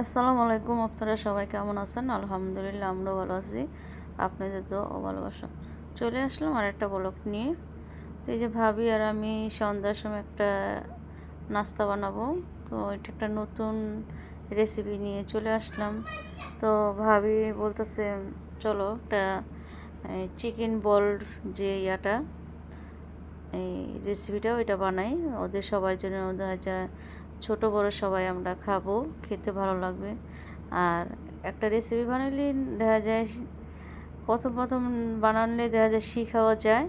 আসসালামু আলাইকুম আপনারা সবাই কেমন আছেন? আলহামদুলিল্লাহ, আমরাও ভালো আছি। আপনাদের তো ভালোবাসা। চলে আসলাম আর একটা ব্লক নিয়ে। তো এই যে ভাবি আর আমি সন্ধ্যার সময় একটা নাস্তা বানাবো। তো এটা একটা নতুন রেসিপি নিয়ে চলে আসলাম। তো ভাবি বলতেছে, চলো একটা চিকেন বল যে ইয়াটা, এই রেসিপিটা ওইটা বানাই। ওদের সবার জন্য দেখা যায় ছোটো, বড় সবাই আমরা খাব, খেতে ভালো লাগবে। আর একটা রেসিপি বানালে দেখা যায় প্রথম প্রথম বানালে দেখা যায় শিখাও যায়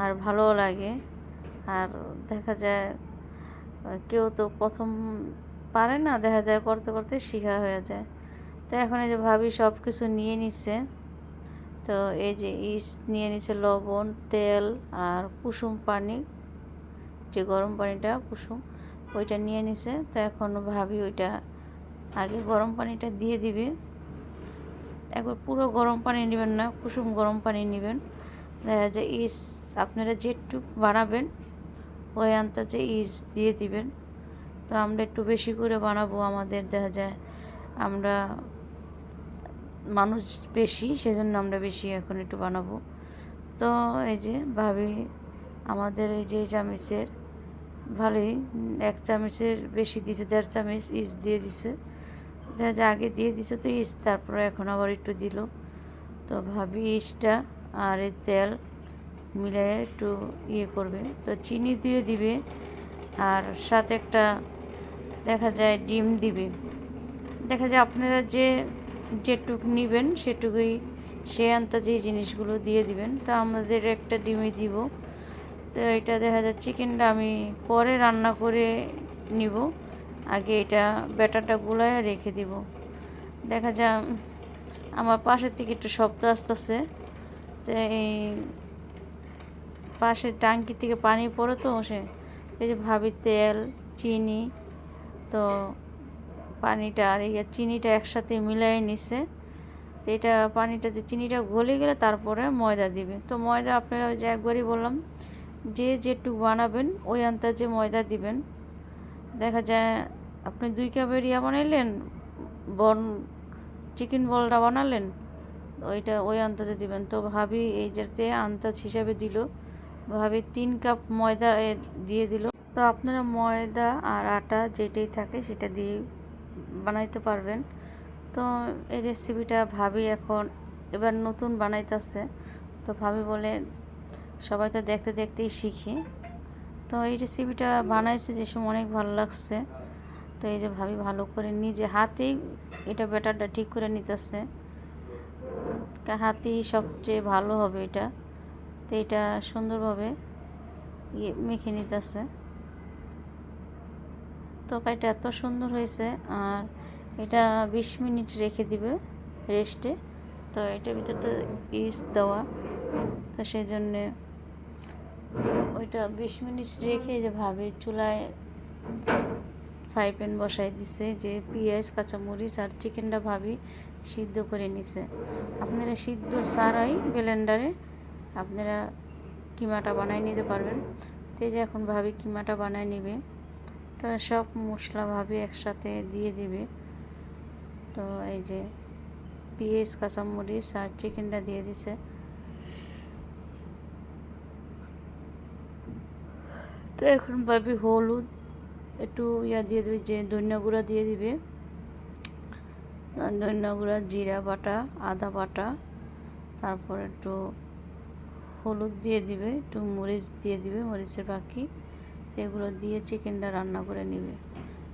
আর ভালোও লাগে। আর দেখা যায় কেউ তো প্রথম পারে না, দেখা যায় করতে করতে শিখা হয়ে যায়। তো এখন এই যে ভাবি সব কিছু নিয়ে নিচ্ছে তো এই যে ইস, নিয়ে নিচ্ছে লবণ, তেল আর কুসুম পানি, যে গরম পানিটা কুসুম। ওইটা নিয়ে নিছে। তো এখন ভাবি ওইটা আগে গরম পানিটা দিয়ে দিবে। একবার পুরো গরম পানি নেবেন না, কুসুম গরম পানি নেবেন। দেখা যায় ইস, আপনারা যেটুক বানাবেন, ওই আন্তাজে ইস দিয়ে দিবেন। তো আমরা একটু বেশি করে বানাবো আমাদের, দেখা যায় আমরা মানুষ বেশি, সেজন্য আমরা বেশি এখন একটু বানাবো। তো এই যে ভাবি, আমাদের এই যে চামিচের ভালোই, এক চামচের বেশি দিছে দেড় চামচ ইস দিয়ে দিছে। দেখা যায় আগে দিয়ে দিছে তো ইস তারপরে এখন আবার একটু দিল। তো ভাবি ইসটা আর এই তেল মিলে একটু ইয়ে করবে। তো চিনি দিয়ে দিবে আর সাথে একটা, দেখা যায় ডিম দিবে। দেখা যায় আপনারা যে যেটুক নেবেন সেটুকুই, সে আন্তাজে এই জিনিসগুলো দিয়ে দিবেন, তো আমাদের একটা ডিমই দিব। তো এটা দেখা যায় চিকেনটা আমি পরে রান্না করে নিব। আগে এটা ব্যাটারটা গুলায় রেখে দিব। দেখা যায় আমার পাশের থেকে একটু শব্দ আসতেছে। তো এই পাশের টাঙ্কি থেকে পানি পড়ে তো, সে এই যে ভাবি তেল, চিনি, তো পানিটা আর এই চিনিটা একসাথে মিলাই নিছে। তো এটা পানিটা যে চিনিটা গলে গেলে তারপরে ময়দা দিবে। তো ময়দা আপনারা ওই যে একবারই বললাম যে যেটুকু বানাবেন, ওই আন্তাজে ময়দা দিবেন। দেখা যায় আপনি দুই কাপের ইয়া বানাইলেন, বন চিকেন বলটা বানালেন, ওইটা ওই আন্তাজে দিবেন। তো ভাবি এই যাতে আন্তাজ হিসাবে দিল, ভাবি তিন কাপ ময়দা দিয়ে দিল। তো আপনারা ময়দা আর আটা যেটাই থাকে সেটা দিয়ে বানাইতে পারবেন। তো এই রেসিপিটা ভাবি এখন এবার নতুন বানাইতেছে। তো ভাবি বলে সবাই তো দেখতে দেখতেই শিখি। তো এই রেসিপিটা বানাইছে যে সময় অনেক ভালো লাগছে। তো এই যে ভাবি ভালো করে নিজে হাতেই এটা ব্যাটারটা ঠিক করে নিতেছে। হাতেই সবচেয়ে ভালো হবে এটা। তো এটা সুন্দরভাবে ইয়ে মেখে নিতেছে। তো তরকারিটা এত সুন্দর হয়েছে আর এটা বিশ মিনিট রেখে দিবে রেস্টে তো এটার ভিতরে তো ইস দেওয়া। তো সেই জন্যে ওইটা বিশ মিনিট রেখে যে ভাবে চুলায় ফ্রাই প্যান বসাই দিছে, যে পেঁয়াজ, কাঁচামরিচ আর চিকেনটা ভাবি সিদ্ধ করে নিছে। আপনারা সিদ্ধ সারাই ব্লেন্ডারে আপনারা কিমাটা বানায় নিতে পারবেন। তো যে এখন ভাবি কিমাটা বানায় নেবে। তো সব মশলা ভাবি একসাথে দিয়ে দিবে। তো এই যে পেঁয়াজ, কাঁচামরিচ আর চিকেনটা দিয়ে দিছে। তো এখন ভাবি হলুদ, একটু ইয়া দিয়ে দেবে, যে ধনিয়া গুঁড়া দিয়ে দিবে। ধনিয়া গুঁড়া, জিরা বাটা, আদা বাটা, তারপর একটু হলুদ দিয়ে দিবে, একটু মরিচ দিয়ে দিবে, মরিচের বাকি। এগুলো দিয়ে চিকেনটা রান্না করে নেবে।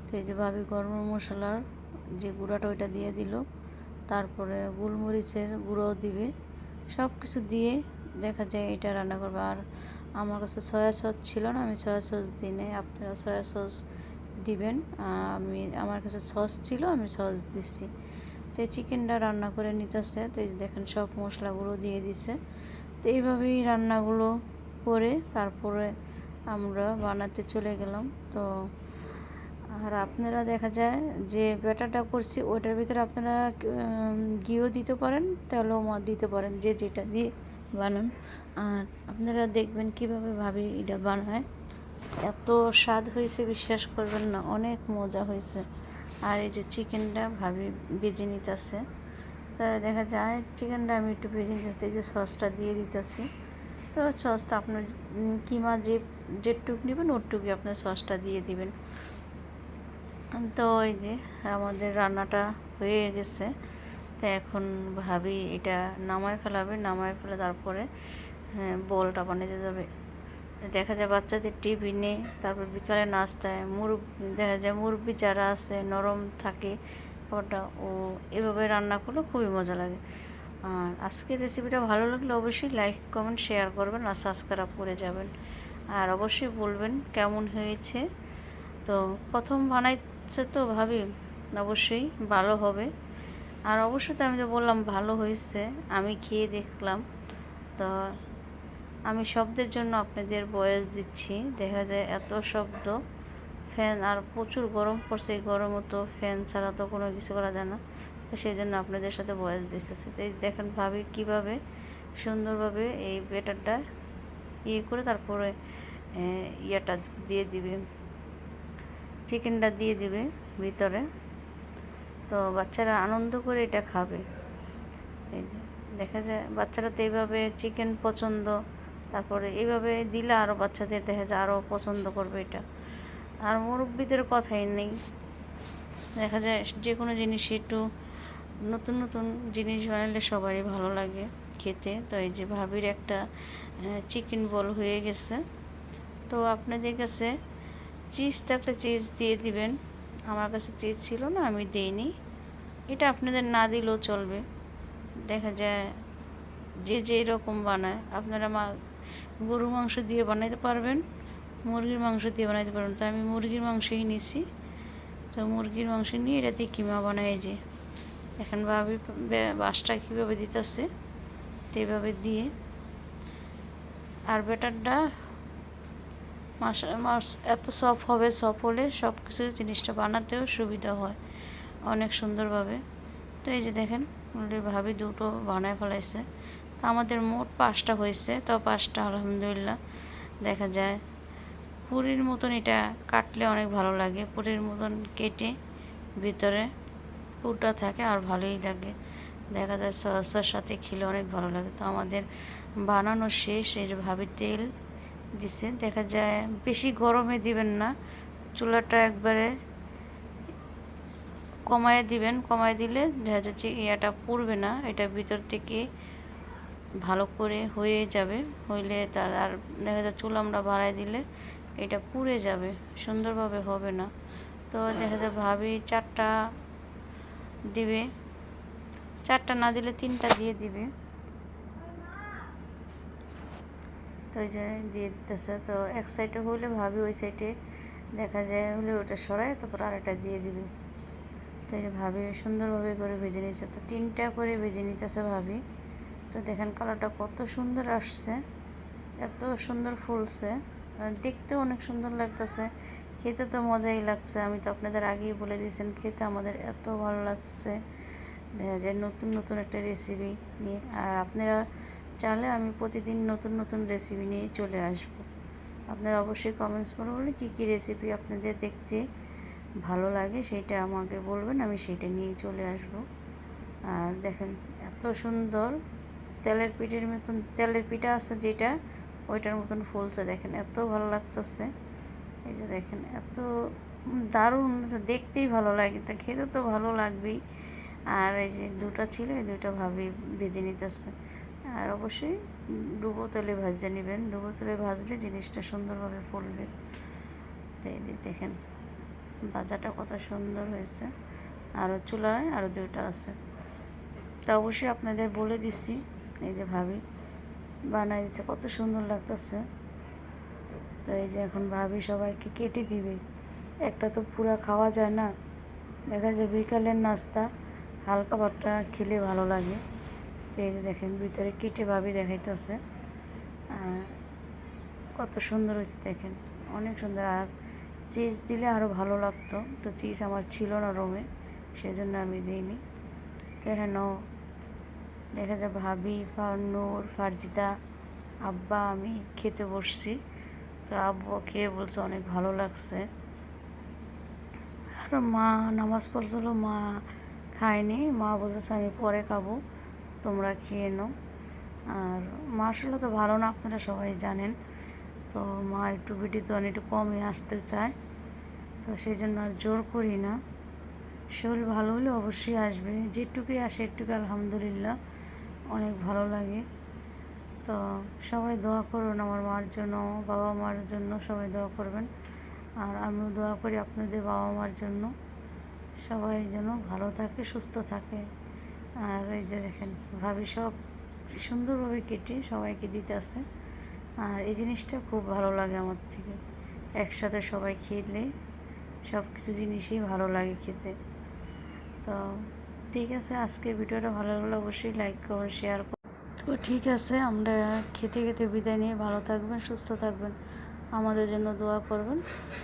তো এই যে ভাবি গরম মশলার যে গুঁড়াটা ওইটা দিয়ে দিল, তারপরে গোলমরিচের গুঁড়োও দিবে। সব কিছু দিয়ে দেখা যায় এটা রান্না করবে। আর আমার কাছে সয়া সস ছিল না, আমি সয়া সস দিই নাই আপনারা সয়া সস দিবেন। আমি, আমার কাছে সস ছিল, আমি সস দিচ্ছি তো চিকেনটা রান্না করে নিতেছে। তো এই দেখেন, সব মশলাগুলো দিয়ে দিছে। তো এইভাবেই রান্নাগুলো করে তারপরে আমরা বানাতে চলে গেলাম। তো আর আপনারা দেখা যায় যে ব্যাটারটা করছি ওটার ভিতরে আপনারা ঘিও দিতে পারেন, তেলও দিতে পারেন, যে যেটা দিয়ে বানান। আর আপনারা দেখবেন কীভাবে ভাবি এটা বানায়। এত স্বাদ হয়েছে, বিশ্বাস করবেন না, অনেক মজা হয়েছে। আর এই যে চিকেনটা ভাবি বেজে নিতেছে। তো দেখা যায়, চিকেনটা আমি একটু ভেজে নিতে এই যে সসটা দিয়ে দিতেছি। তো সসটা আপনার কিমা যে যেটুক নেবেন, ওটুকুই আপনার সসটা দিয়ে দিবেন। তো এই যে আমাদের রান্নাটা হয়ে গেছে। তো এখন ভাবি এটা নামায় ফেলাবে নামায় ফেলে তারপরে হ্যাঁ, বলটা বানাতে যাবে। দেখা যায় বাচ্চাদের টিফিনে তারপর বিকালে নাস্তায় মুরগ দেখা যায় মুরব্বি যারা আছে নরম থাকে ওটা ও এভাবে রান্না করলে খুবই মজা লাগে। আর আজকের রেসিপিটা ভালো লাগলে অবশ্যই লাইক কমেন্ট শেয়ার করবেন আর সাবস্ক্রাইব করে যাবেন। আর অবশ্যই বলবেন কেমন হয়েছে। তো প্রথম বানাইছে তো ভাবি অবশ্যই ভালো হবে। আর অবশ্যই তো আমি তো বললাম ভালো হয়েছে, আমি খেয়ে দেখলাম। তো আমি শব্দের জন্য আপনাদের বয়স দিচ্ছি, দেখা যায় এত শব্দ, ফ্যান আর প্রচুর গরম পড়ছে, এই গরমও তো ফ্যান ছাড়া তো কোনো কিছু করা যায় না। তো সেই জন্য আপনাদের সাথে বয়স দিতেছে তো দেখেন ভাবি কীভাবে সুন্দরভাবে এই বেটারটা ইয়ে করে তারপরে ইয়েটা দিয়ে দিবে, চিকেনটা দিয়ে দিবে ভিতরে। তো বাচ্চারা আনন্দ করে এটা খাবে। এই যে, দেখা যায় বাচ্চারা তো এইভাবে চিকেন পছন্দ, তারপরে এইভাবে দিলে আরও বাচ্চাদের দেখা যায় আরও পছন্দ করবে এটা। আর মুরব্বীদের কথাই নেই। দেখা যায় যে কোনো জিনিস একটু নতুন নতুন জিনিস বানালে সবারই ভালো লাগে খেতে। তো এই যে ভাবির একটা চিকেন বল হয়ে গেছে। তো আপনাদের কাছে চিজ থাকলে চিজ দিয়ে দিবেন। আমার কাছে চিজ ছিল না, আমি দিইনি। এটা আপনাদের না দিলেও চলবে। দেখা যায় যে যেই রকম বানায়। আপনারা মা গরু মাংস দিয়ে বানাইতে পারবেন, মুরগির মাংস দিয়ে বানাইতে পারবেন। তো আমি মুরগির মাংসই নিছি। তো মুরগির মাংস নিয়ে এটা দিয়ে কিমা বানাই যে, এখন ভাবি বাসটা কীভাবে দিতেছে, তো এইভাবে দিয়ে। আর বেটারটা মাস মাস এত সফট হবে সফট হলে সব কিছু জিনিসটা বানাতেও সুবিধা হয় অনেক সুন্দরভাবে। তো এই যে দেখেন অলরেডি ভাবি দুটো বানায় ফেলাইছে। তো আমাদের মোট পাঁচটা হয়েছে, তো পাঁচটা আলহামদুলিল্লাহ দেখা যায়। পুরীর মতন এটা কাটলে অনেক ভালো লাগে, পুরীর মতন কেটে ভিতরে পুরটা থাকে আর ভালোই লাগে। দেখা যায় সসের সাথে খেলে অনেক ভালো লাগে। তো আমাদের বানানো শেষ যে ভাবি তেল দিছে। দেখা যায় বেশি গরমে দিবেন না। চুলাটা একবারে কমায় দিবেন। কমায় দিলে দেখা যাচ্ছে ইয়াটা পুড়বে না। এটা ভিতর থেকে ভালো করে হয়ে যাবে। হইলে তার আর দেখা যায় চুলা আমরা বাড়াই দিলে এটা পুড়ে যাবে। সুন্দরভাবে হবে না। তো দেখা যায় ভাবি চারটা দিবে। চারটা না দিলে তিনটা দিয়ে দিবে তো ওই যে দিয়ে দিতেছে, তো এক সাইডে হলে ভাবি, ওই সাইডে দেখা যায় হলে ওটা সরায়, তারপর আরেকটা দিয়ে দিবি। তো এই যে ভাবি সুন্দরভাবে করে ভেজে নিচ্ছে তো তিনটা করে ভেজে নিতেছে ভাবি। তো দেখেন কালারটা কত সুন্দর আসছে, এত সুন্দর ফুলছে, আর দেখতেও অনেক সুন্দর লাগতেছে। খেতে তো মজাই লাগছে, আমি তো আপনাদের আগেই বলে দিয়েছেন, খেতে আমাদের এত ভালো লাগছে। দেখা যায় নতুন নতুন একটা রেসিপি নিয়ে, আর আপনারা চাইলে আমি প্রতিদিন নতুন নতুন রেসিপি নিয়ে চলে আসব। আপনারা অবশ্যই কমেন্টস করে বলবেন, কী কী রেসিপি আপনাদের দেখতে ভালো লাগে সেটা আমাকে বলবেন, আমি সেটা নিয়ে চলে আসব। আর দেখেন, এত সুন্দর তেলের পিঠের মতন, তেলের পিঠা আছে যেটা, ওইটার মতন ফুলছে, দেখেন এত ভালো লাগতেছে। এই যে দেখেন, এত দারুণ দেখতেই ভালো লাগে তা খেতে তো ভালো লাগবেই। আর এই যে দুটো ছিল, এই দুটো ভাবি ভেজে নিতেছে। আর অবশ্যই ডুবো তেলে ভাজা নেবেন। ডুবো তেলে ভাজলে জিনিসটা সুন্দরভাবে ফুলবে। এই দেখেন, ভাজাটা কত সুন্দর হয়েছে। আরও চুলায় আরও দুইটা আছে। তা অবশ্যই আপনাদের বলে দিচ্ছি, এই যে ভাবি বানাই দিচ্ছে, কত সুন্দর লাগতেছে। তো এই যে এখন ভাবি সবাইকে কেটে দিবে। একটা তো পুরা খাওয়া যায় না। দেখা যায় বিকালের নাস্তা, হালকা ভাতটা খেলে ভালো লাগে। তো এই যে দেখেন, ভিতরে কেটে ভাবি দেখাইতেছে। কত সুন্দর হয়েছে দেখেন, অনেক সুন্দর। আর চিজ দিলে আরও ভালো লাগতো, তো চিজ আমার ছিল না রুমে সেজন্য আমি দিইনি। হেন দেখা যায় ভাবি ফানুর ফারজিদা, আব্বা, আমি খেতে বসছি। তো আব্বু খেয়ে বলছে অনেক ভালো লাগছে। আর মা নামাজ পড়ছিল, মা খায়নি। মা বলতেছে আমি পরে খাব। তোমরা খেয়ে নাও। আর মা আসলে তো ভালো না, আপনারা সবাই জানেন। তো মা একটু ভিডিওতে একটু কমই আসতে চায়। তো সেই জন্য আর জোর করি না। শরীর ভালো হলে অবশ্যই আসবে। যেটুকুই আসে একটুকু আলহামদুলিল্লাহ। অনেক ভালো লাগে। তো সবাই দোয়া করুন আমার মার জন্য, বাবা মার জন্য সবাই দোয়া করবেন। আর আমিও দোয়া করি আপনাদের বাবা মার জন্য। সবাই যেন ভালো থাকে, সুস্থ থাকে। আর এই যে দেখেন, ভাবি সব সুন্দরভাবে কেটে সবাইকে দিতে দিতেছে আর এই জিনিসটা খুব ভালো লাগে আমার থেকে। একসাথে সবাই খেলে সব কিছু জিনিসই ভালো লাগে খেতে। তো ঠিক আছে, আজকের ভিডিওটা ভালো লাগলে অবশ্যই লাইক করুন শেয়ার করুন তো ঠিক আছে, আমরা খেতে খেতে বিদায় নিয়ে ভালো থাকবেন, সুস্থ থাকবেন। আমাদের জন্য দোয়া করবেন।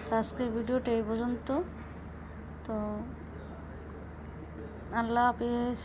তো আজকের ভিডিওটা এই পর্যন্ত। তো আল্লাহ হাফিজ।